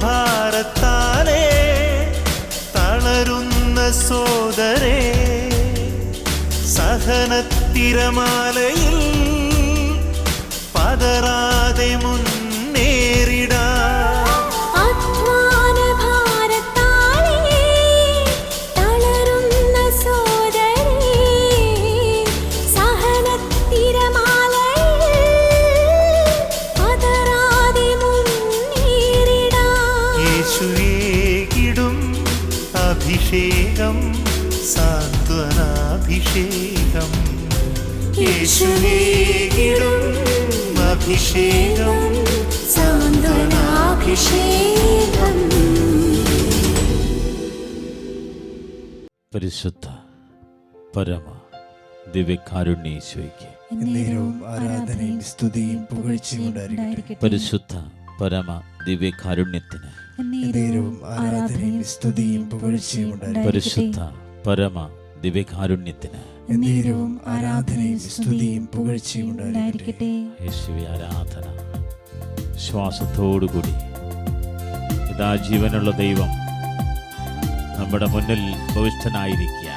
ഭാരത്താലേ തളരുന്ന സോദരേ സഹനത്തിരമാലയിൽ പതറാതെ മുന്നേറിടാ യേശുവേകിടും അഭിഷേകം സാന്ത്വനാഭിഷേകം. പരിശുദ്ധ പരമ ദിവ്യകാരുണ്യേശ്വയ്ക്ക് എന്നേരവും ആരാധനയും സ്തുതിയും പുകഴ്ചയും ഉണ്ടായിരിക്കട്ടെ. പരിശുദ്ധ പരമ ദിവ്യകാരുണ്യത്തിന് എന്നേരവും ആരാധനയും സ്തുതിയും പുകഴ്ചയും ഉണ്ടായിരിക്കട്ടെ. പരിശുദ്ധ പരമ ദിവ്യകാരുണ്യത്തിന് എന്നേരവും ആരാധനയും സ്തുതിയും പുകഴ്ചയും ഉണ്ടായിരിക്കട്ടെ. യേശുവെ ആരാധന. ശ്വാസത്തോടുകൂടി ഇതാ ജീവനുള്ള ദൈവം നമ്മുടെ മുന്നിൽ ഭവിഷ്ഠനായിരിക്കുക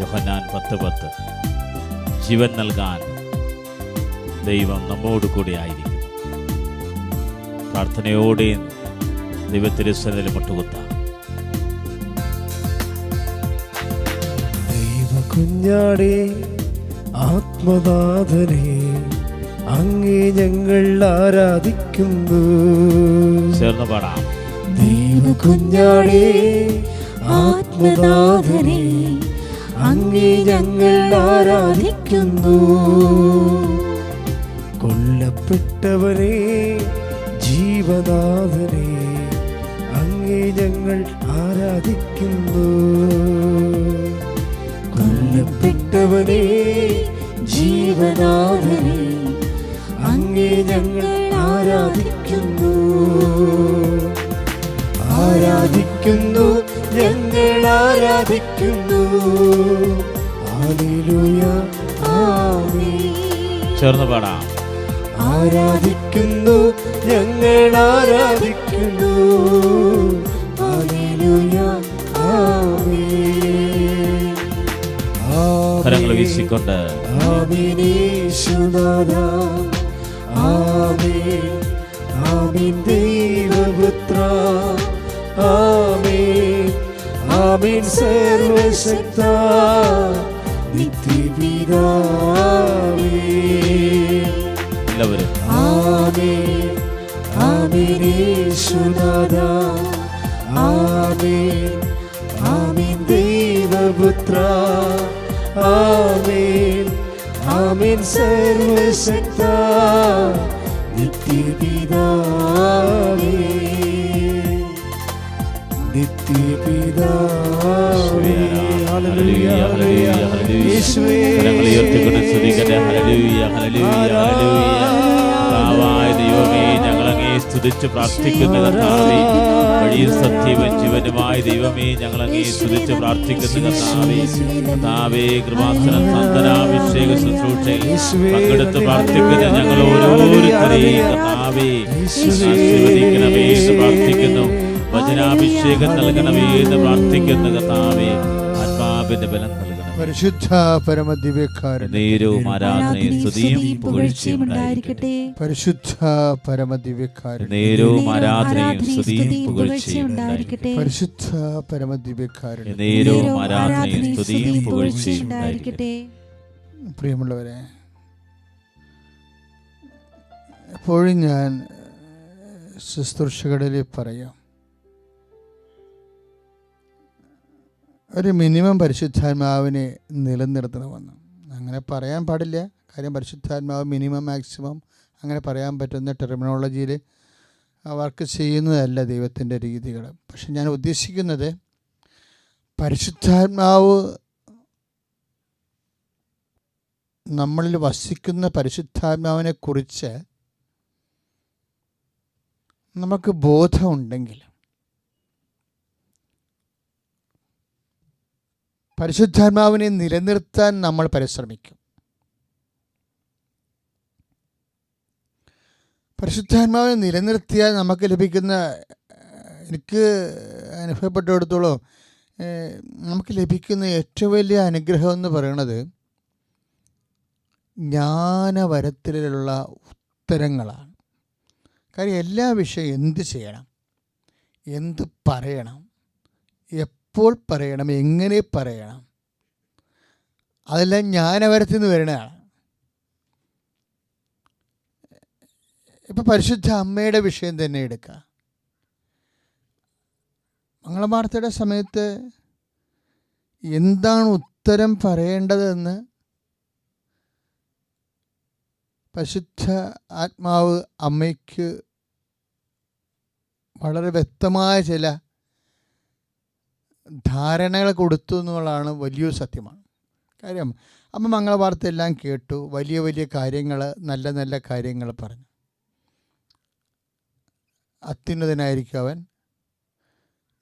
യോഹന്നാൻ പത്ത് പത്ത്. ജീവൻ നൽകാൻ ദൈവം നമ്മോട് കൂടെ ആയിരിക്കുന്നു. പ്രാർത്ഥനയോടെ ദൈവത്തിരുസനത്തിൽ മുട്ടുകുത്താം. കുഞ്ഞാടേ ആത്മനാഥനെ അങ്ങേ ഞങ്ങൾ ആരാധിക്കുന്നു. ചേർന്ന് പാടാം. ദൈവ കുഞ്ഞാടേ ആത്മനാഥനെ അങ്ങേ ഞങ്ങൾ ആരാധിക്കുന്നു. കൊല്ലപ്പെട്ടവനെ ജീവനാഥനെ അങ്ങേ ഞങ്ങൾ ആരാധിക്കുന്നു. കൊല്ലപ്പെട്ടവനെ ജീവനാഥനെ. അങ്ങേ ഞങ്ങൾ ആരാധിക്കുന്നു. ആരാധിക്കുന്നു ഞങ്ങൾ ആരാധിക്കുന്നു. ചേർന്ന് പാടാം. ആരാധിക്കുന്നു ഞങ്ങൾ ആരാധിക്കുന്നു. ആമേൻ. കരങ്ങൾ വീശിക്കൊണ്ട് ആമേൻ യേശുനാഥ ആമേൻ ആമേൻ ദൈവപുത്ര ആമേൻ ആമേൻ സർവശക്ത നിത്യപിതാവേ എല്ലാവരും ആമേൻ ആമേൻ യേശുനാഥ ആമേൻ ஆமீன் ஆமீன் சர்வ சக்தா நித்திய பிதாவே நித்திய பிதாவே Hallelujah, Hallelujah, Hallelujah. Hallelujah, Hallelujah, Hallelujah, Hallelujah. ദൈവമേ ഞങ്ങളങ്ങേ സ്തുതിച്ച് പ്രാർത്ഥിക്കുന്നു കർത്താവേ വഴിയും സത്യവും ജീവനുമായ ദൈവമേ ഞങ്ങളങ്ങേ സ്തുതിച്ച് പ്രാർത്ഥിക്കുന്നു കർത്താവേ കർത്താവേ കൃപാസനം സന്തനാഭിഷേക ശുശ്രൂഷയിൽ പങ്കെടുത്ത് പ്രാർത്ഥിക്കുന്ന ഞങ്ങൾ ഓരോരുത്തരെയും കർത്താവേ ആശീർവദിക്കണമേ എന്ന് പ്രാർത്ഥിക്കുന്നു. വചനാഭിഷേകം നൽകണമേ എന്ന് പ്രാർത്ഥിക്കുന്നു കർത്താവേ. ആത്മാവിന്റെ ബലം പരിശുദ്ധ പരമദിവ്യക്കാരൻ. നേരവും ആരാധനയും സ്തുതിയും പുകഴ്ചയും ഉണ്ടായിരിക്കട്ടെ. പരിശുദ്ധ പരമദിവ്യക്കാരൻ. നേരവും ആരാധനയും സ്തുതിയും പുകഴ്ചയും ഉണ്ടായിരിക്കട്ടെ. പരിശുദ്ധ പരമദിവ്യക്കാരൻ. നേരവും ആരാധനയും സ്തുതിയും പുകഴ്ചയും ഉണ്ടായിരിക്കട്ടെ. പ്രിയമുള്ളവരെ എപ്പോഴും ഞാൻ ശുശ്രൂഷകളിൽ പറയാം. ഒരു മിനിമം പരിശുദ്ധാത്മാവിനെ നിലനിർത്തണമെന്ന് അങ്ങനെ പറയാൻ പാടില്ല. കാര്യം പരിശുദ്ധാത്മാവ് മിനിമം മാക്സിമം അങ്ങനെ പറയാൻ പറ്റുന്ന ടെർമിനോളജിയിൽ വർക്ക് ചെയ്യുന്നതല്ല ദൈവത്തിന്റെ രീതികൾ. പക്ഷെ ഞാൻ ഉദ്ദേശിക്കുന്നത് പരിശുദ്ധാത്മാവ് നമ്മളിൽ വസിക്കുന്ന പരിശുദ്ധാത്മാവിനെക്കുറിച്ച് നമുക്ക് ബോധമുണ്ടെങ്കിൽ പരിശുദ്ധാത്മാവിനെ നിലനിർത്താൻ നമ്മൾ പരിശ്രമിക്കും. പരിശുദ്ധാത്മാവിനെ നിലനിർത്തിയാൽ നമുക്ക് ലഭിക്കുന്ന എനിക്ക് അനുഭവപ്പെട്ടിടത്തോളം നമുക്ക് ലഭിക്കുന്ന ഏറ്റവും വലിയ അനുഗ്രഹം എന്ന് പറയുന്നത് ജ്ഞാനവരത്തിലുള്ള ഉത്തരങ്ങളാണ്. കാര്യം എല്ലാ വിഷയം എന്ത് ചെയ്യണം? എന്ത് പറയണം? എപ്പോൾ പറയണം എങ്ങനെ പറയണം? അതെല്ലാം ജ്ഞാനവരത്തിൽ നിന്ന് വരുന്നതാണ് ഇപ്പം പരിശുദ്ധ അമ്മയുടെ വിഷയം തന്നെ എടുക്കുക മംഗളവാർത്തയുടെ സമയത്ത് എന്താണ് ഉത്തരം പറയേണ്ടതെന്ന് പരിശുദ്ധ ആത്മാവ് അമ്മയ്ക്ക് വളരെ വ്യക്തമായ ചില ധാരണകൾ കൊടുത്തു എന്നുള്ളതാണ് വലിയൊരു സത്യമാണ്. കാര്യം അമ്മ മംഗളവാർത്ത എല്ലാം കേട്ടു വലിയ വലിയ കാര്യങ്ങൾ നല്ല നല്ല കാര്യങ്ങൾ പറഞ്ഞു. അത്യുന്നതനായിരിക്കും അവൻ.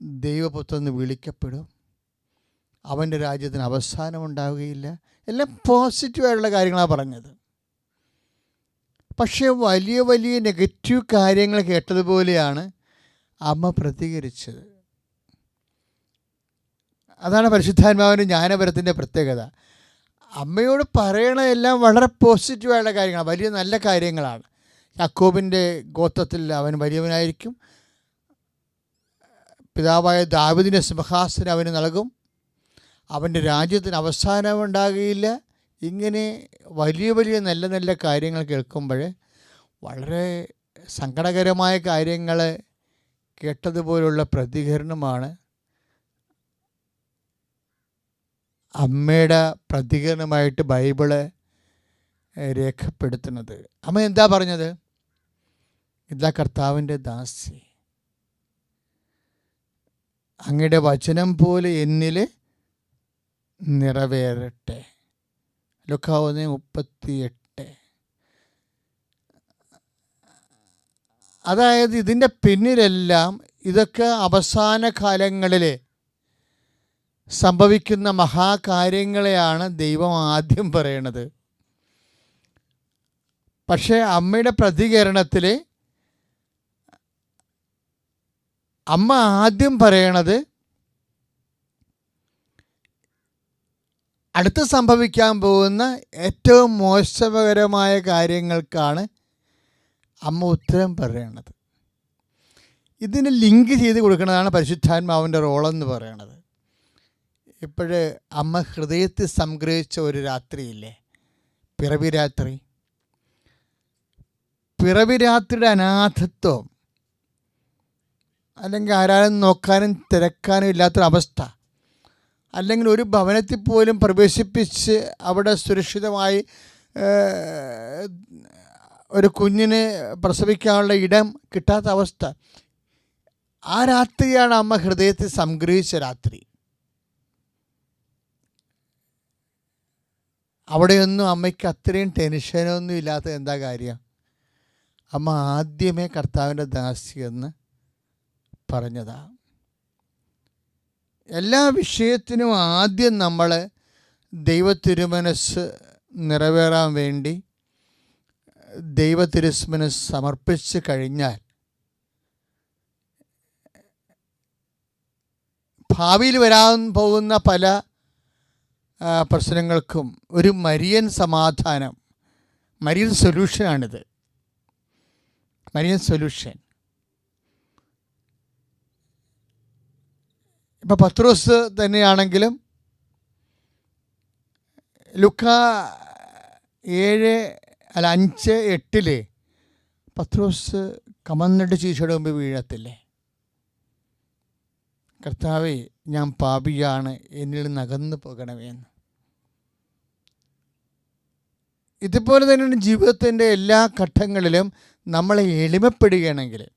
ദൈവപുത്രന്ന് വിളിക്കപ്പെടും. അവന്റെ രാജ്യത്തിന് അവസാനം ഉണ്ടാവുകയില്ല. എല്ലാം പോസിറ്റീവായിട്ടുള്ള കാര്യങ്ങളാണ് പറഞ്ഞത്. പക്ഷേ വലിയ വലിയ നെഗറ്റീവ് കാര്യങ്ങൾ കേട്ടതുപോലെയാണ് അമ്മ പ്രതികരിച്ചത്. അതാണ് പരിശുദ്ധാത്മാവിന്റെ ജ്ഞാനപരത്തിന്റെ പ്രത്യേകത. അമ്മയോട് പറയണതെല്ലാം വളരെ പോസിറ്റീവായുള്ള കാര്യങ്ങളാണ്. വലിയ നല്ല കാര്യങ്ങളാണ്. യാക്കോബിന്റെ ഗോത്രത്തിൽ അവൻ വലിയവനായിരിക്കും. പിതാവായ ദാവിദിന്റെ സിംഹാസനം അവന് നൽകും. അവന്റെ രാജ്യത്തിന് അവസാനം ഉണ്ടാകുകയില്ല. ഇങ്ങനെ വലിയ വലിയ നല്ല നല്ല കാര്യങ്ങൾ കേൾക്കുമ്പോൾ വളരെ സങ്കടകരമായ കാര്യങ്ങൾ കേട്ടതുപോലുള്ള പ്രതികരണമാണ് അമ്മയുടെ പ്രതികരണമായിട്ട് ബൈബിൾ രേഖപ്പെടുത്തുന്നത്. അമ്മ എന്താ പറഞ്ഞത്? ഇതാ കർത്താവിന്റെ ദാസി. അങ്ങയുടെ വചനം പോലെ എന്നിൽ നിറവേറട്ടെ. ലുക്കാവുന്ന മുപ്പത്തിയെട്ട്. അതായത് ഇതിന്റെ പിന്നിലെല്ലാം ഇതൊക്കെ അവസാന കാലങ്ങളിൽ സംഭവിക്കുന്ന മഹാകാര്യങ്ങളെയാണ് ദൈവം ആദ്യം പറയണത്. പക്ഷേ അമ്മയുടെ പ്രതികരണത്തിൽ അമ്മ ആദ്യം പറയണത് അടുത്ത് സംഭവിക്കാൻ പോകുന്ന ഏറ്റവും മോശകരമായ കാര്യങ്ങൾക്കാണ് അമ്മ ഉത്തരം പറയണത്. ഇതിന് ലിങ്ക് ചെയ്ത് കൊടുക്കുന്നതാണ് പരിശുദ്ധാത്മാവിന്റെ റോളെന്ന് പറയണത്. ഇപ്പോഴ് അമ്മ ഹൃദയത്തിൽ സംഗ്രഹിച്ച ഒരു രാത്രിയില്ലേ? പിറവി രാത്രി. പിറവി രാത്രിയുടെ അനാഥത്വം. അല്ലെങ്കിൽ ആരാലും നോക്കാനും തിരക്കാനും ഇല്ലാത്തൊരവസ്ഥ. അല്ലെങ്കിൽ ഒരു ഭവനത്തിൽ പോലും പ്രവേശിപ്പിച്ച് അവിടെ സുരക്ഷിതമായി ഒരു കുഞ്ഞിന് പ്രസവിക്കാനുള്ള ഇടം കിട്ടാത്ത അവസ്ഥ. ആ രാത്രിയാണ് അമ്മ ഹൃദയത്തിൽ സംഗ്രഹിച്ച രാത്രി. അവിടെയൊന്നും അമ്മയ്ക്ക് അത്രയും ടെൻഷനൊന്നും ഇല്ലാത്ത എന്താ കാര്യം? അമ്മ ആദ്യമേ കർത്താവിന്റെ ദാസി എന്ന് പറഞ്ഞതാ. എല്ലാ വിഷയത്തിനും ആദ്യം നമ്മൾ ദൈവത്തിരുമനസ് നിറവേറാൻ വേണ്ടി ദൈവത്തിരുമനസ് സമർപ്പിച്ച് കഴിഞ്ഞാൽ ഭാവിയിൽ വരാൻ പോകുന്ന പല പ്രശ്നങ്ങൾക്കും ഒരു മരിയൻ സമാധാനം. മരിയൻ സൊല്യൂഷനാണിത്. Marian solution. ഇപ്പം പത്രോസ് തന്നെയാണെങ്കിലും ലുക്ക ഏഴ് അല്ല അഞ്ച് എട്ടിൽ പത്രോസ് കമന്നിട്ട് ചീച്ചയുടെ മുമ്പ് വീഴത്തില്ലേ? കർത്താവെ ഞാൻ പാപിയാണ് എന്നിൽ നിന്ന് അകന്നു പോകണമേ എന്ന് ഇതുപോലെ തന്നെയാണ് ജീവിതത്തിന്റെ എല്ലാ ഘട്ടങ്ങളിലും നമ്മളെ എളിമപ്പെടുകയാണെങ്കിൽ.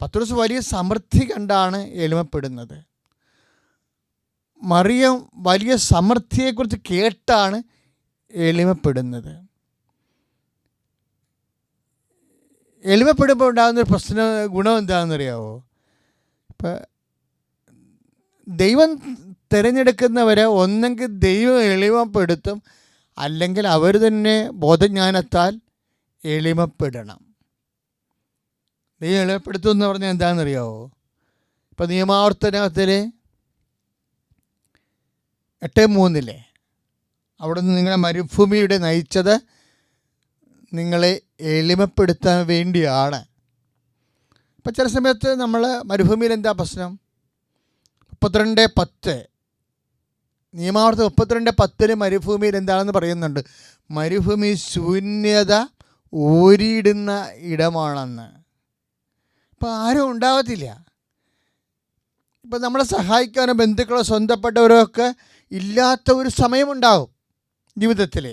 പത്രോസ് വലിയ സമൃദ്ധി കണ്ടാണ് എളിമപ്പെടുന്നത്. മറിയം വലിയ സമൃദ്ധിയെക്കുറിച്ച് കേട്ടാണ് എളിമപ്പെടുന്നത്. എളിമപ്പെടുമ്പോൾ ഉണ്ടാകുന്ന ഒരു പ്രശ്ന ഗുണം എന്താണെന്നറിയാവോ? ഇപ്പം ദൈവം തിരഞ്ഞെടുക്കുന്നവരെ ഒന്നെങ്കിൽ ദൈവം എളിമപ്പെടുത്തും അല്ലെങ്കിൽ അവർ തന്നെ ബോധജ്ഞാനത്താൽ എളിമപ്പെടണം. ദൈവം എളിമപ്പെടുത്തും എന്ന് പറഞ്ഞാൽ എന്താണെന്നറിയാവോ? ഇപ്പം നിയമാവർത്തനത്തിൽ എട്ട് മൂന്നിലെ അവിടെ നിന്ന് നിങ്ങളെ മരുഭൂമിയുടെ നയിച്ചത് നിങ്ങളെ എളിമപ്പെടുത്താൻ വേണ്ടിയാണ്. ഇപ്പം ചില സമയത്ത് നമ്മൾ മരുഭൂമിയിൽ എന്താ പ്രശ്നം? മുപ്പത്തിരണ്ട് പത്ത്. നിയമാവർത്തി മുപ്പത്തിരണ്ട് പത്തിന് മരുഭൂമിയിൽ എന്താണെന്ന് പറയുന്നുണ്ട്? മരുഭൂമി ശൂന്യത ഓരിയിടുന്ന ഇടമാണെന്ന്. ഇപ്പം ആരും ഉണ്ടാകത്തില്ല ഇപ്പം നമ്മളെ സഹായിക്കാനോ ബന്ധുക്കളോ സ്വന്തപ്പെട്ടവരോ ഒക്കെ ഇല്ലാത്ത ഒരു സമയമുണ്ടാവും ജീവിതത്തിൽ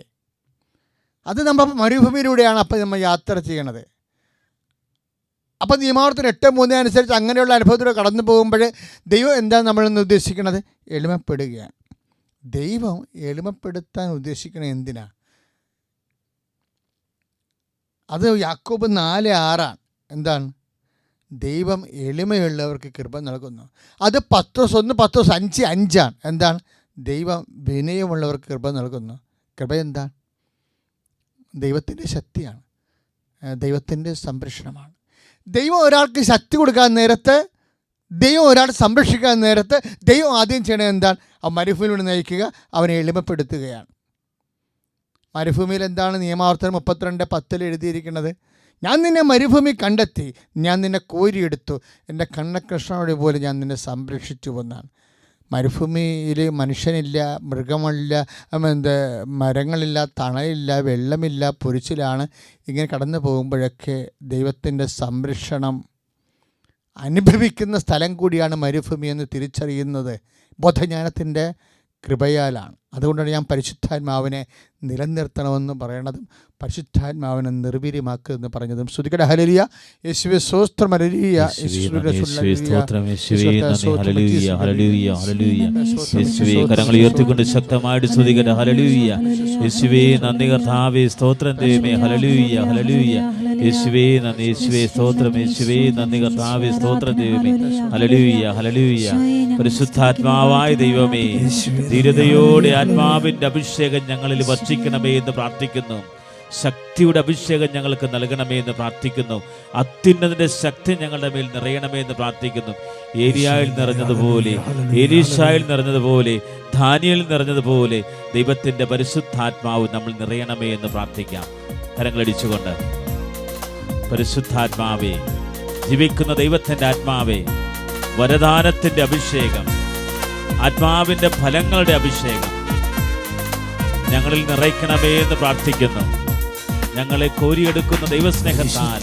അത് നമ്മൾ മരുഭൂമിയിലൂടെയാണ് അപ്പം നമ്മൾ യാത്ര ചെയ്യണത്. അപ്പം നിയമാവർത്തനം എട്ട് മൂന്ന് അനുസരിച്ച് അങ്ങനെയുള്ള അനുഭവത്തിലൂടെ കടന്നു പോകുമ്പോൾ ദൈവം എന്താണ് നമ്മളിന്ന് ഉദ്ദേശിക്കുന്നത്? എളിമപ്പെടുകയാണ്. ദൈവം എളിമപ്പെടുത്താൻ ഉദ്ദേശിക്കുന്നത് എന്തിനാ? അത് യാക്കോബ് നാല് ആറാണ്. എന്താണ്? ദൈവം എളിമയുള്ളവർക്ക് കൃപ നൽകുന്നു. അത് പത്തോസ് ഒന്ന് പത്തോസ് അഞ്ച് അഞ്ചാണ്. എന്താണ്? ദൈവം വിനയമുള്ളവർക്ക് കൃപ നൽകുന്നു. കൃപ എന്താണ്? ദൈവത്തിന്റെ ശക്തിയാണ്. ദൈവത്തിന്റെ സംരക്ഷണമാണ്. ദൈവം ഒരാൾക്ക് ശക്തി കൊടുക്കാൻ നേരത്ത് ദൈവം ഒരാളെ സംരക്ഷിക്കാൻ നേരത്ത് ദൈവം ആദ്യം ചെയ്യണത് എന്താണ്? ആ മരുഭൂമിയിലൂടെ നയിക്കുക അവനെ എളിമപ്പെടുത്തുകയാണ്. മരുഭൂമിയിൽ എന്താണ് നിയമാവർത്തനം മുപ്പത്തിരണ്ട് പത്തിൽ എഴുതിയിരിക്കുന്നത്? ഞാൻ നിന്നെ മരുഭൂമി കണ്ടെത്തി ഞാൻ നിന്നെ കോരിയെടുത്തു എന്റെ കണ്ണകൃഷ്ണനോട് പോലെ ഞാൻ നിന്നെ സംരക്ഷിച്ചു എന്നാണ്. മരുഭൂമിയിൽ മനുഷ്യനില്ല മൃഗമില്ല എന്ത് മരങ്ങളില്ല തണലില്ല വെള്ളമില്ല പൊരിച്ചിലാണ് ഇങ്ങനെ കടന്നു പോകുമ്പോഴൊക്കെ ദൈവത്തിന്റെ സംരക്ഷണം അനുഭവിക്കുന്ന സ്ഥലം കൂടിയാണ് മരുഭൂമി എന്ന് തിരിച്ചറിയുന്നത് ബോധജ്ഞാനത്തിന്റെ കൃപയാലാണ്. അതുകൊണ്ടാണ് ഞാൻ പരിശുദ്ധാത്മാവിനെ നിലനിർത്തണമെന്ന് പറയണതും പരിശുദ്ധാത്മാവിനെ നിർവീര്യമാക്കുക എന്ന് പറഞ്ഞതും. ശ്രുതികട ഹലരിയ യേശുവെ സ്വസ്ത്രം ഹലരിയ കരങ്ങൾ ഉയർത്തിക്കൊണ്ട് ശക്തമായിട്ട് ശ്രുതികട ഹലലൂയ യേശുവേ നന്ദി കർത്താവേ സ്തോത്രം ദൈവമേ. ഹലലൂയ ഹലലൂയ യേശുവേ നന്ദി. യേശുവേ സ്തോത്രം. യേശുവേ നന്ദി കർത്താവേ സ്തോത്രം ദൈവമേ. ഹലലൂയ ഹലലൂയ പരിശുദ്ധാത്മാവായ ദൈവമേ. ധീരതയോടെ ആത്മാവിന്റെ അഭിഷേകം ഞങ്ങളിൽ വർഷിക്കണമേ എന്ന് പ്രാർത്ഥിക്കുന്നു. ശക്തിയുടെ അഭിഷേകം ഞങ്ങൾക്ക് നൽകണമേ എന്ന് പ്രാർത്ഥിക്കുന്നു. അത്യുന്നതിന്റെ ശക്തി ഞങ്ങളുടെ മേൽ നിറയണമേ എന്ന് പ്രാർത്ഥിക്കുന്നു. ഏരിയായിൽ നിറഞ്ഞതുപോലെ ഏലീഷായിൽ നിറഞ്ഞതുപോലെ ധാനിയിൽ നിറഞ്ഞതുപോലെ ദൈവത്തിന്റെ പരിശുദ്ധാത്മാവ് നമ്മൾ നിറയണമേ എന്ന് പ്രാർത്ഥിക്കാം. കരങ്ങളടിച്ചുകൊണ്ട്. പരിശുദ്ധാത്മാവേ ജീവിക്കുന്ന ദൈവത്തിന്റെ ആത്മാവേ വരദാനത്തിന്റെ അഭിഷേകം ആത്മാവിന്റെ ഫലങ്ങളുടെ അഭിഷേകം ഞങ്ങളിൽ നിറയ്ക്കണമേ എന്ന് പ്രാർത്ഥിക്കുന്നു. ഞങ്ങളെ കോരിയെടുക്കുന്ന ദൈവസ്നേഹത്താൽ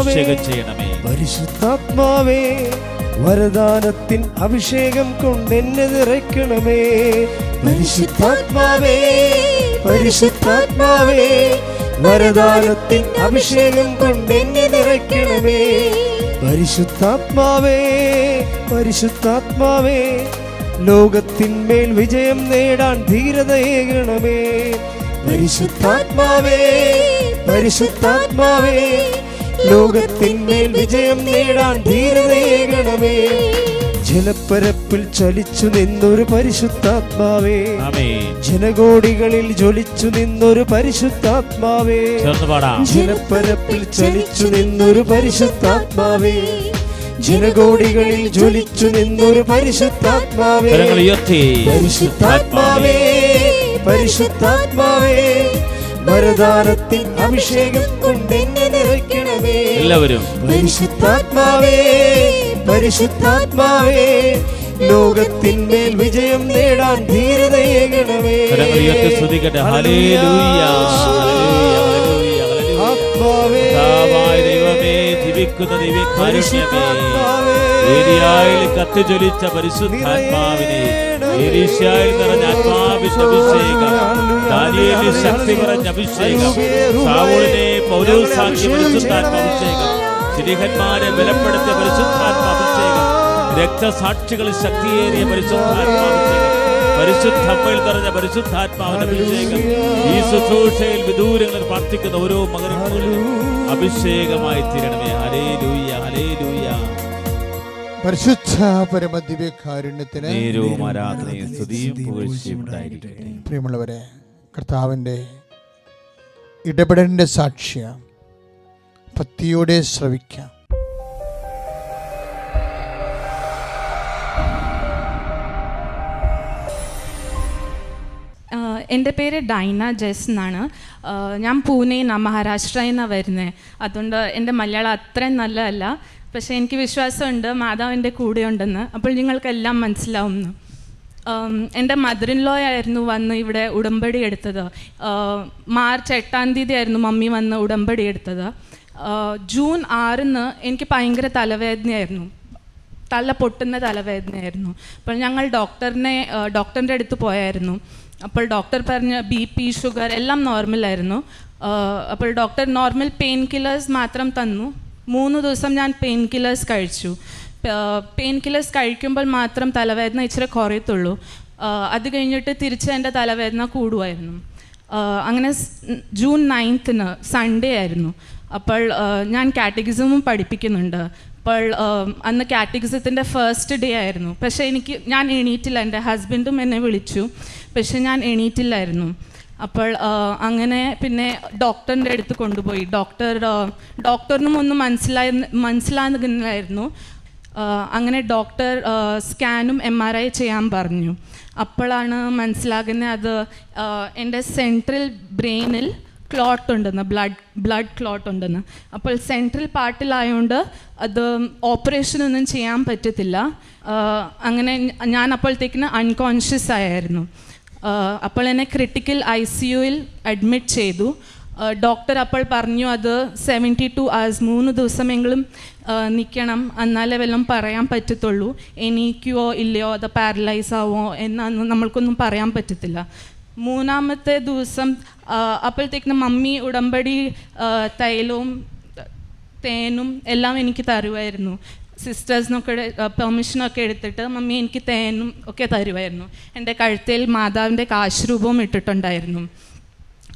അഭിഷേകം ചെയ്യണമേ. പരിശുദ്ധാത്മാവേ വരദാനത്തിൻ അഭിഷേകം കൊണ്ട് എന്നെ നിറയ്ക്കണമേ. പരിശുദ്ധാത്മാവേ പരിശുദ്ധാത്മാവേ വരദാനത്തിൻ അഭിഷേകം കൊണ്ട് എന്നെ നിറയ്ക്കണമേ. പരിശുദ്ധാത്മാവേ പരിശുദ്ധാത്മാവേ ലോകത്തിന്മേൽ വിജയം നേടാൻ ധീരതയേകണമേ പരിശുദ്ധാത്മാവേ പരിശുദ്ധാത്മാവേ ലോകത്തിന്മേൽ വിജയം നേടാൻ ധീരതയേകണമേ ജലപ്പരപ്പിൽ ചലിച്ചു നിന്നൊരു പരിശുദ്ധാത്മാവേ. ജനകോടികളിൽ ജ്വലിച്ചു നിന്നൊരു പരിശുദ്ധാത്മാവേ. ജലപ്പരപ്പിൽ ചലിച്ചു നിന്നൊരു പരിശുദ്ധാത്മാവേ. ജനകോടികളിൽ ജ്വലിച്ചു നിന്നൊരു പരിശുദ്ധാത്മാവേ. പരിശുദ്ധാത്മാവേ പരിശുദ്ധാത്മാവേ വരദാനത്തിൻ അഭിഷേകം കൊണ്ട് നിറയ്ക്കണമേ. എല്ലാവരും. പരിശുദ്ധാത്മാവേ പരിശുദ്ധാത്മാവേ ലോകത്തിന്മേൽ വിജയം നേടാൻ ധീരതയേകണമേ ആത്മാവേ. കർത്താവായ ദൈവമേ ദിവിക്കുന്ന ദിവ്യകാരുണ്യമേ ഏരിയായിൽ കത്തിജ്വലിച്ച പരിശുദ്ധാത്മാവിനെ ഏലീശായിൽ നിറഞ്ഞ ആത്മാവിന്റെ അഭിഷേകം. ദാനിയേലിൽ ശക്തി കുറഞ്ഞ അഭിഷേകം. സാവൂളിനെ ബലപ്പെടുത്തിയ പരിശുദ്ധാത്മാഭിഷേകം രക്തസാക്ഷികളിൽ ശക്തിയേറിയ പരിശുദ്ധാത്മാഭിഷേകം പരിശുദ്ധമ്മയിൽ നിറഞ്ഞ പരിശുദ്ധാത്മാവിന്റെ അഭിഷേകം. ഈ ശുശ്രൂഷയിൽ വിദൂരങ്ങളിൽ പ്രാർത്ഥിക്കുന്ന ഓരോ മകനും അഭിഷേകമായി തീരണമേ. ഹലേ ലൂയ ഹലേ ലൂയ പരിശുദ്ധ പരമദിവ്യകാരുണ്യത്തിന് നേരവും ആരാധനയും സ്തുതിയും പുകഴ്ചയും ഉണ്ടായിരിക്കട്ടെ. പ്രിയമുള്ളവരെ കർത്താവിന്റെ ഇടപെടലിന്റെ സാക്ഷ്യം ഭക്തിയോടെ ശ്രവിക്കാം. എന്റെ പേര് ഡൈന ജസ് എന്നാണ്. ഞാൻ പൂനെയിൽ നിന്നാണ് മഹാരാഷ്ട്രയിൽ നിന്നാണ് വരുന്നത് അതുകൊണ്ട് എന്റെ മലയാളം അത്രയും നല്ലതല്ല. പക്ഷേ എനിക്ക് വിശ്വാസമുണ്ട് മാതാവിന്റെ കൂടെ ഉണ്ടെന്ന് അപ്പോൾ നിങ്ങൾക്കെല്ലാം മനസ്സിലാവുന്നു. എന്റെ മദർ ലോ ആയിരുന്നു വന്ന് ഇവിടെ ഉടമ്പടി എടുത്തത്. മാർച്ച് എട്ടാം തീയതി ആയിരുന്നു മമ്മി വന്ന് ഉടമ്പടി എടുത്തത്. ജൂൺ ആറിന് എനിക്ക് ഭയങ്കര തലവേദനയായിരുന്നു. തല പൊട്ടുന്ന തലവേദനയായിരുന്നു. അപ്പോൾ ഞങ്ങൾ ഡോക്ടറിനെ ഡോക്ടറിന്റെ അടുത്ത് പോയായിരുന്നു. അപ്പോൾ ഡോക്ടർ പറഞ്ഞ ബി പി ഷുഗർ എല്ലാം നോർമലായിരുന്നു അപ്പോൾ ഡോക്ടർ നോർമൽ പെയിൻ കില്ലേഴ്സ് മാത്രം തന്നു. മൂന്ന് ദിവസം ഞാൻ പെയിൻ കില്ലേഴ്സ് കഴിച്ചു. പെയിൻ കില്ലേഴ്സ് കഴിക്കുമ്പോൾ മാത്രം തലവേദന ഇച്ചിരി കുറയത്തുള്ളൂ. അത് കഴിഞ്ഞിട്ട് തിരിച്ച് എന്റെ തലവേദന കൂടുമായിരുന്നു. അങ്ങനെ ജൂൺ നയൻത്തിന് സൺഡേ ആയിരുന്നു. അപ്പോൾ ഞാൻ കാറ്റഗിസമും പഠിപ്പിക്കുന്നുണ്ട്. അപ്പോൾ അന്ന് കാറ്റഗിസത്തിന്റെ ഫസ്റ്റ് ഡേ ആയിരുന്നു. പക്ഷേ എനിക്ക് ഞാൻ എണീറ്റില്ല. എന്റെ ഹസ്ബൻഡും എന്നെ വിളിച്ചു. പക്ഷേ ഞാൻ എണീറ്റില്ലായിരുന്നു. അപ്പോൾ അങ്ങനെ പിന്നെ ഡോക്ടറിന്റെ അടുത്ത് കൊണ്ടുപോയി. ഡോക്ടർ ഡോക്ടറിനും ഒന്നും മനസ്സിലായി മനസ്സിലാകുന്നില്ലായിരുന്നു. അങ്ങനെ ഡോക്ടർ സ്കാനും എം ആർ ഐ ചെയ്യാൻ പറഞ്ഞു. അപ്പോഴാണ് മനസ്സിലാകുന്നത് അത് എന്റെ സെൻട്രൽ ബ്രെയിനിൽ ക്ലോട്ട് ഉണ്ടെന്ന് ബ്ലഡ് ബ്ലഡ് ക്ലോട്ട് ഉണ്ടെന്ന്. അപ്പോൾ സെൻട്രൽ പാർട്ടിലായതുകൊണ്ട് അത് ഓപ്പറേഷനൊന്നും ചെയ്യാൻ പറ്റത്തില്ല. അങ്ങനെ ഞാൻ അപ്പോഴത്തേക്കിന് അൺകോൺഷ്യസ് ആയിരുന്നു അപ്പോൾ എന്നെ ക്രിട്ടിക്കൽ ഐ സി യുയിൽ അഡ്മിറ്റ് ചെയ്തു. ഡോക്ടർ അപ്പോൾ പറഞ്ഞു അത് സെവന്റി ടു അവേഴ്സ് മൂന്ന് ദിവസമെങ്കിലും നിൽക്കണം എന്നാലേ വല്ലതും പറയാൻ പറ്റത്തുള്ളൂ. എനിക്കോ ഇല്ലയോ അത് പാരലൈസ് ആവോ എന്നൊന്നും നമ്മൾക്കൊന്നും പറയാൻ പറ്റത്തില്ല. മൂന്നാമത്തെ ദിവസം അപ്പോഴത്തേക്കിനും മമ്മി ഉടമ്പടി തൈലവും തേനും എല്ലാം എനിക്ക് തരുമായിരുന്നു. സിസ്റ്റേഴ്സിനൊക്കെ പെർമിഷനൊക്കെ എടുത്തിട്ട് മമ്മി എനിക്ക് തേനും ഒക്കെ തരുമായിരുന്നു. എന്റെ കഴുത്തിൽ മാതാവിന്റെ കാശ്രൂപവും ഇട്ടിട്ടുണ്ടായിരുന്നു.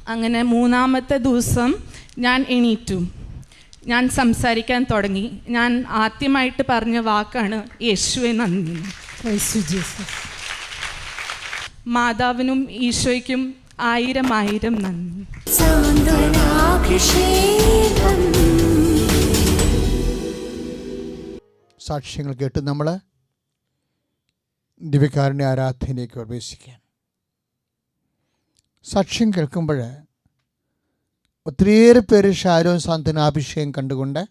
അങ്ങനെ മൂന്നാമത്തെ ദിവസം ഞാൻ എണീറ്റു. ഞാൻ സംസാരിക്കാൻ തുടങ്ങി. ഞാൻ ആദ്യമായിട്ട് പറഞ്ഞ വാക്കാണ് യേശുവെ നന്ദി. മാതാവിനും ഈശോയ്ക്കും ആയിരം ആയിരം നന്ദി. സാക്ഷ്യങ്ങൾ കേട്ട് നമ്മൾ ദിവ്യക്കാരന്റെ ആരാധനയിലേക്ക് പ്രവേശിക്കുകയാണ്. സാക്ഷ്യം കേൾക്കുമ്പോൾ ഒത്തിരിയേറെ പേര് ഷാരോൻ സാന്ത്വനാഭിഷേകം കണ്ടുകൊണ്ട്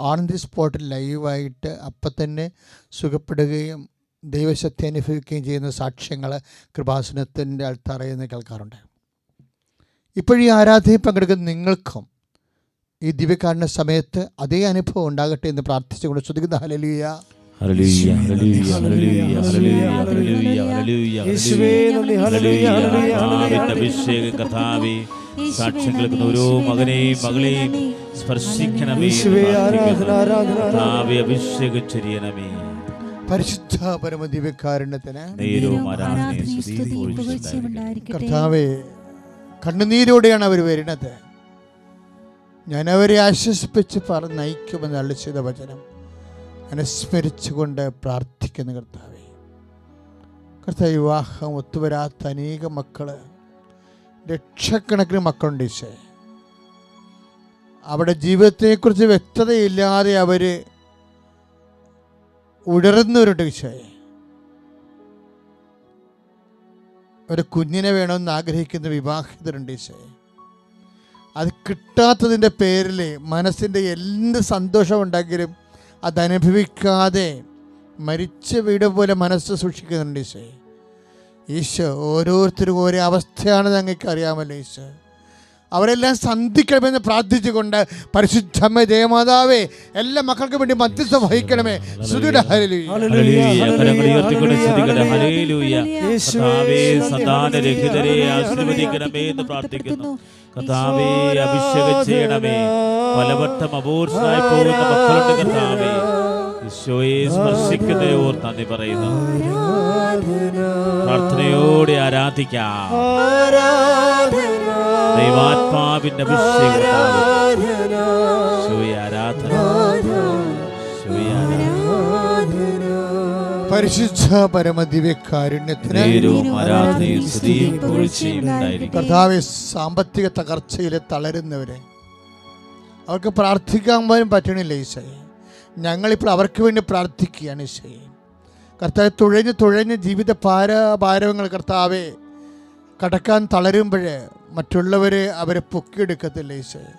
ആനന്ദി സ്പോട്ടിൽ ലൈവായിട്ട് അപ്പം തന്നെ സുഖപ്പെടുകയും ദൈവശക്തി അനുഭവിക്കുകയും ചെയ്യുന്ന സാക്ഷ്യങ്ങൾ കൃപാസനത്തിന്റെ അടുത്തറയെന്ന് കേൾക്കാറുണ്ട്. ഇപ്പോഴീ ആരാധനയിൽ പങ്കെടുക്കുന്ന നിങ്ങൾക്കും ഈ ദിവ്യകാരണ സമയത്ത് അതേ അനുഭവം ഉണ്ടാകട്ടെ എന്ന് പ്രാർത്ഥിച്ചുകൊണ്ട് ശ്രദ്ധിക്കുന്ന ഹലലിയ ഹല്ലേലൂയ ഹല്ലേലൂയ ഹല്ലേലൂയ ഹല്ലേലൂയ ഹല്ലേലൂയ ഹല്ലേലൂയ യേശുവേ നന്ദി, ഹല്ലേലൂയ, ഹല്ലേലൂയ, ഹല്ലേലൂയ, കർത്താവിന്റെ അഭിഷേക കഥാവേ ഓരോ മകനെയും മകളെയും സ്പർശിക്കണമേ അഭിഷേകം ചൊരിയണമേ. പരിശുദ്ധ പരമ ദിവ്യകാരുണ്യത്തിന്. കർത്താവെ കണ്ണുനീരോടെയാണ് അവർ വരുന്നത്. ഞാൻ അവരെ ആശ്വസിപ്പിച്ച് പറ നയിക്കുമെന്ന് അളിച്ചത് വചനം അനുസ്മരിച്ചുകൊണ്ട് പ്രാർത്ഥിക്കുന്ന കർത്താവെ. കർത്താവ് വിവാഹം ഒത്തുവരാത്ത അനേക മക്കൾ ലക്ഷക്കണക്കിന് മക്കളുണ്ട് ഈശേ അവിടെ ജീവിതത്തെക്കുറിച്ച് വ്യക്തതയില്ലാതെ അവർ ഉടർന്നവരുണ്ട് ഈശോയെ ഒരു കുഞ്ഞിനെ വേണമെന്ന് ആഗ്രഹിക്കുന്ന വിവാഹിതരുണ്ട് ഈശോയെ അത് കിട്ടാത്തതിന്റെ പേരിൽ മനസ്സിന്റെ എന്ത് സന്തോഷമുണ്ടെങ്കിലും അതനുഭവിക്കാതെ മരിച്ച വീട് പോലെ മനസ്സ് സൂക്ഷിക്കുന്നുണ്ട് ഈശോയെ ഈശോ ഓരോരുത്തരും ഓരോ അവസ്ഥയാണെന്ന് ഞങ്ങൾക്ക് അറിയാമല്ലോ ഈശോ. അവരെല്ലാം സന്ധിക്കണമെന്ന് പ്രാർത്ഥിച്ചുകൊണ്ട് പരിശുദ്ധമ്മ ജയമാതാവേ എല്ലാ മക്കൾക്കും വേണ്ടി മധ്യസ്ഥ വഹിക്കണമേ. സുധിയുടെ ഹല്ലേലൂയ. ഹല്ലേലൂയ. കരങ്ങൾ ഉയർത്തിക്കൊണ്ട് സ്തുതിക്കട്ടെ. ഹല്ലേലൂയ. കർത്താവേ സന്താനരഹിതരെ ആശീർവദിക്കണമേ എന്ന് പ്രാർത്ഥിക്കുന്നു. കർത്താവേ അഭിഷേകം ചെയ്യണമേ. പലവട്ടം പോകുന്ന മക്കളുടെ കർത്താവേ. ഈശോയെ സ്പർശിക്കുന്നതേ ഓർ നന്ദി പറയുന്നു. പ്രാർത്ഥനയോടെ ആരാധിക്കാം. ദൈവാത്മാവിന്റെ അഭിഷേകം ആരാധന. പരിശുദ്ധ പരമദിവ്യകാരുണ്യത്തിന് കർത്താവെ സാമ്പത്തിക തകർച്ചയിൽ തളരുന്നവരെ അവർക്ക് പ്രാർത്ഥിക്കാൻ പോലും പറ്റണില്ല ഈശോയെ. ഞങ്ങളിപ്പോൾ അവർക്ക് വേണ്ടി പ്രാർത്ഥിക്കുകയാണ് ഈശോയെ കർത്താവ് തുഴഞ്ഞ് തുഴഞ്ഞ് ജീവിത ഭാര ഭാരവങ്ങൾ കർത്താവെ കടക്കാൻ തളരുമ്പോൾ മറ്റുള്ളവരെ അവരെ പൊക്കിയെടുക്കത്തില്ല ഈശോയെ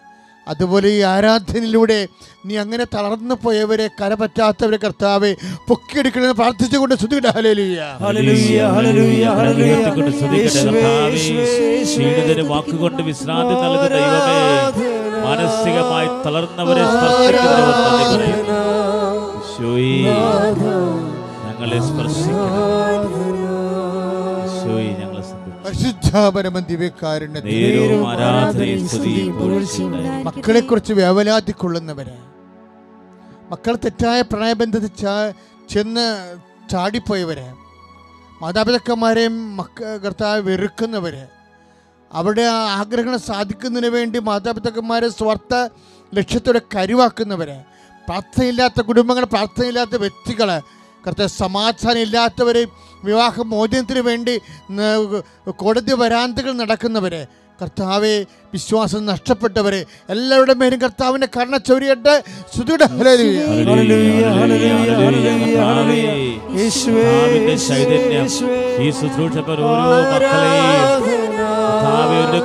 അതുപോലെ ഈ ആരാധനയിലൂടെ നീ അങ്ങനെ തളർന്നു പോയവരെ കരപറ്റാത്തവരെ കർത്താവെ പൊക്കിയെടുക്കണമെന്ന് പ്രാർത്ഥിച്ചുകൊണ്ട് ശ്രുതിയുടെ ഹലേലിയ ഹല്ലേലൂയ, ഹല്ലേലൂയ, ഹല്ലേലൂയ. ഉയർത്തിക്കൊണ്ട് സ്തുതിക്കട്ടെ യേശുവേ, കർത്താവേ. യേശുവേ, യേശുവേ. ക്ഷീണിതന് വാക്കുകൊണ്ട് വിശ്രാന്തി നൽകുന്ന ദൈവമേ മാനസികമായി തളർന്നവരെ ഈശോയേ ഞങ്ങളെ പുകഴ്ചയും ഉണ്ടായിരിക്കും. മക്കളെക്കുറിച്ച് വേവലാതിക്കൊള്ളുന്നവര് മക്കൾ തെറ്റായ പ്രണയബന്ധത്തിൽ ചെന്ന് ചാടിപ്പോയവര് മാതാപിതാക്കന്മാരെയും മക്ക കർത്താവ് വെറുക്കുന്നവര് അവരുടെ ആ ആഗ്രഹങ്ങൾ സാധിക്കുന്നതിന് വേണ്ടി മാതാപിതാക്കന്മാരെ സ്വാർത്ഥ ലക്ഷ്യത്തോടെ കരുവാക്കുന്നവര് പ്രാർത്ഥനയില്ലാത്ത കുടുംബങ്ങൾ പ്രാർത്ഥനയില്ലാത്ത വ്യക്തികൾ. കൃത്യ സമാധാനം ഇല്ലാത്തവർ വിവാഹ മോചനത്തിന് വേണ്ടി കോടതി വരാന്തകൾ നടക്കുന്നവരെ. കർത്താവെ വിശ്വാസം നഷ്ടപ്പെട്ടവരെ എല്ലാവരുടെ മേലും കർത്താവിന്റെ കർണ ചൊരിയട്ടെ.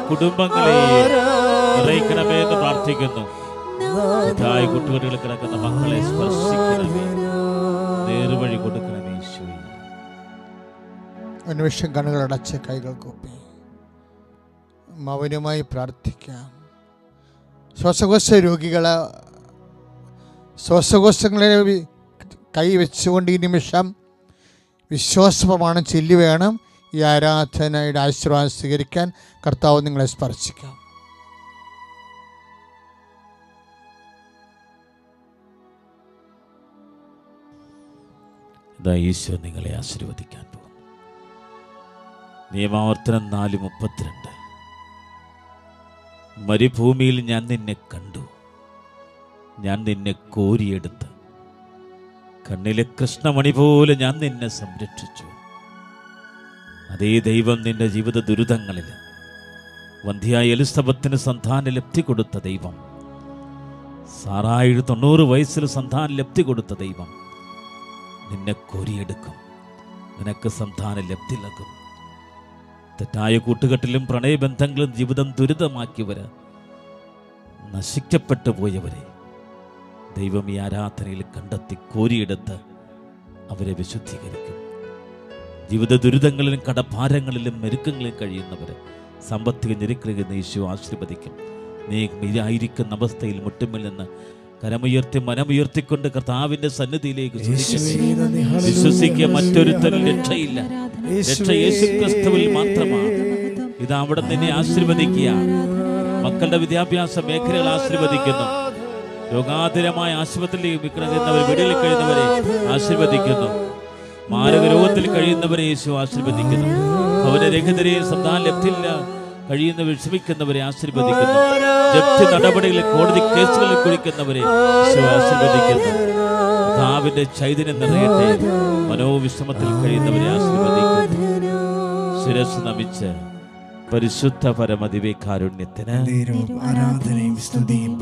കുടുംബങ്ങളെയും പ്രാർത്ഥിക്കുന്നു. ഇതായി കുട്ടുകെട്ടുകളിൽ കിടക്കുന്ന മക്കളെ സ്പർശിക്കണമേ. നേർവഴി കൊടുക്കണമേ ഈശോയെ. അടച്ച കൈകൾ കൂപ്പി. മൗനമായി പ്രാർത്ഥിക്കാം. ശ്വാസകോശ രോഗികളെ ശ്വാസകോശങ്ങളെ കൈ വെച്ചുകൊണ്ട് ഈ നിമിഷം വിശ്വാസപ്രമാണം ചൊല്ലി വേണം ഈ ആരാധനയുടെ ആശീർവാദം സ്വീകരിക്കാൻ. കർത്താവ് നിങ്ങളെ സ്പർശിക്കാം. ഇതാ ഈശോ നിങ്ങളെ ആശീർവദിക്കാൻ പോകുന്നു. നിയമാവർത്തനം നാല് മുപ്പത്തിരണ്ട്. മരുഭൂമിയിൽ ഞാൻ നിന്നെ കണ്ടു. ഞാൻ നിന്നെ കോരിയെടുത്ത് കണ്ണിലെ കൃഷ്ണമണി പോലെ ഞാൻ നിന്നെ സംരക്ഷിച്ചു. അതേ ദൈവം നിന്റെ ജീവിത ദുരിതങ്ങളിൽ വന്ധ്യായ എലിസബത്തിന് സന്താന ലബ്ധി കൊടുത്ത ദൈവം. സാറായിഴ് തൊണ്ണൂറ് വയസ്സിൽ സന്താന ലബ്ധി കൊടുത്ത ദൈവം. നിന്നെ കൊരിയെടുക്കും. നിനക്ക് സന്താന ലബ്ധി നൽകും തെറ്റായ കൂട്ടുകെട്ടിലും പ്രണയബന്ധങ്ങളും ജീവിതം ദുരിതമാക്കിയവര് നശിക്കപ്പെട്ടു പോയവരെ ദൈവം ഈ ആരാധനയിൽ കണ്ടെത്തി കോരിയെടുത്ത് അവരെ വിശുദ്ധീകരിക്കും. ജീവിത ദുരിതങ്ങളിലും കടഭാരങ്ങളിലും മെരുക്കങ്ങളിലും കഴിയുന്നവർ സാമ്പത്തിക ഞെരുക്കളിൽ യേശു ആശീർവദിക്കും. നീ ആയിരിക്കുന്ന അവസ്ഥയിൽ മുട്ടുമിൽ നിന്ന് കരമുയർത്തി മനമുയർത്തിക്കൊണ്ട് കർത്താവിന്റെ സന്നിധിയിലേക്ക് വിശ്വസിക്കുക മറ്റൊരുത്തരും ഹല്ലേലൂയ. രക്ഷയില്ല. രക്ഷ യേശു ക്രിസ്തുവിൽ മാത്രമാണ് ഇത് അവിടെ നിന്നെ ആശീർവദിക്കുക. മക്കളുടെ വിദ്യാഭ്യാസ മേഖലകൾ ആശീർവദിക്കുന്നു. രോഗാതുരമായ ആശുപത്രിയിൽ കഴിയുന്നവർ വീടുകളിൽ കഴിയുന്നവരെ ആശീർവദിക്കുന്നു. മാരക രോഗത്തിൽ കഴിയുന്നവരെ യേശു ആശീർവദിക്കുന്നു. ഭവനരഹിതരെ സന്താന ലബ്ധില്ല കഴിയുന്ന വിഷമിക്കുന്നവരെ ആശീർവദിക്കുന്നു. ജപ്തി നടപടികളിൽ കോടതി കേസുകളിൽ കുഴിക്കുന്നവരെ ആശീർവദിക്കുന്നു. കർത്താവിന്റെ ചൈതന്യം നിറയട്ടെ. മനോവിശ്രമത്തിൽ കഴിയുന്നവരെ ആശീർവദിക്കുന്നു. ശിരസ് നമിച്ച് പരിശുദ്ധ പരമദിവ്യകാരുണ്യത്തിന് കാരുണ്യത്തിന് ആരാധനയും സ്തുതിയും